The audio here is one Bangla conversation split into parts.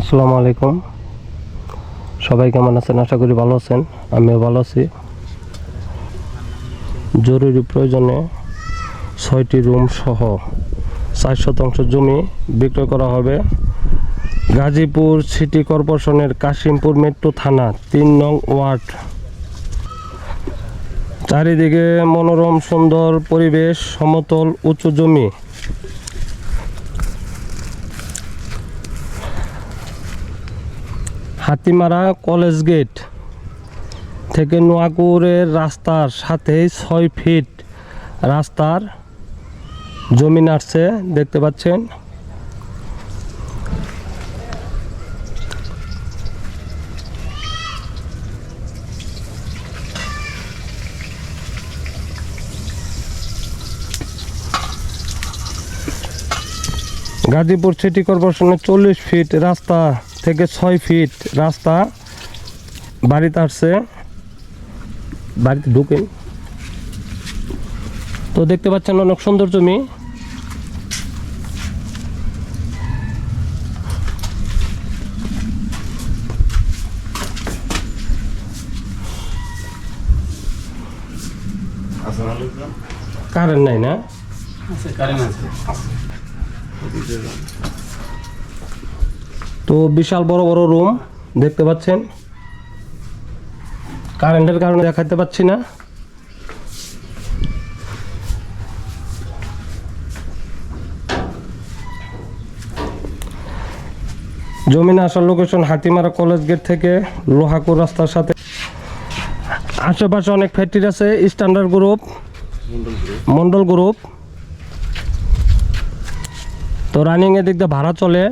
আসসালামু আলাইকুম। সবাই কেমন আছেন? আশা করি ভালো আছেন। আমিও ভালো আছি। জরুরি প্রয়োজনে ছয়টি রুম সহ চার শতাংশ জমি বিক্রয় করা হবে। গাজীপুর সিটি কর্পোরেশনের কাশিমপুর মেট্রো থানা তিন নং ওয়ার্ড। চারিদিকে মনোরম, সুন্দর পরিবেশ, সমতল, উঁচু জমি। হাতিমারা কলেজ গেট থেকে নোয়াকুরের রাস্তার সাথে ছয় ফিট রাস্তার জমি নাড়ছে দেখতে পাচ্ছেন। গাজীপুর সিটি কর্পোরেশনের চল্লিশ ফিট রাস্তা থেকে ছয় ফিট রাস্তা বাড়িতে আসছে। বাড়িতে ঢুকেন তো দেখতে পাচ্ছেন অনেক সুন্দর জমি। কারেন্ট নাই না? তো বিশাল বড় বড় রুম দেখতে পাচ্ছেন। কারেন্টের কারণে দেখাতে পাচ্ছি না। জমিনে আসার লোকেশন হাতিমারা কলেজ গেট থেকে লোহাকুর রাস্তার সাথে। আশেপাশে অনেক ফ্যাক্টরি আছে স্ট্যান্ডার্ড গ্রুপ মন্ডল গ্রুপ তো রানিং এর দিক দিয়ে ভাড়া চলে।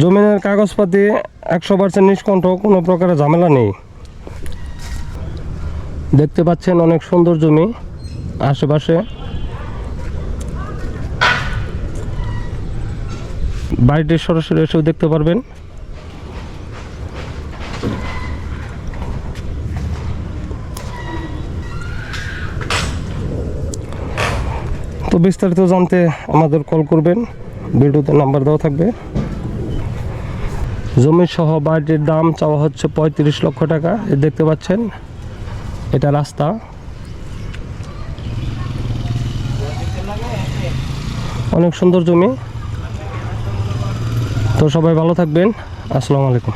জমিনের কাগজপাতি একশো পার্সেন্ট নিষ্কণ্ঠ, কোনো প্রকারের ঝামেলা নেই। দেখতে পাচ্ছেন অনেক সুন্দর জমি আশেপাশে। বাড়িটি সরাসরি এসেও দেখতে পারবেন। তো বিস্তারিত জানতে আমাদের কল করবেন। ভিডিওতে নাম্বার দেওয়া থাকবে। জমি সহ বাড়িটির দাম চাওয়া হচ্ছে পঁয়ত্রিশ লক্ষ টাকা। এ দেখতে পাচ্ছেন, এটা রাস্তা। অনেক সুন্দর জমি। তো সবাই ভালো থাকবেন। আসসালামু আলাইকুম।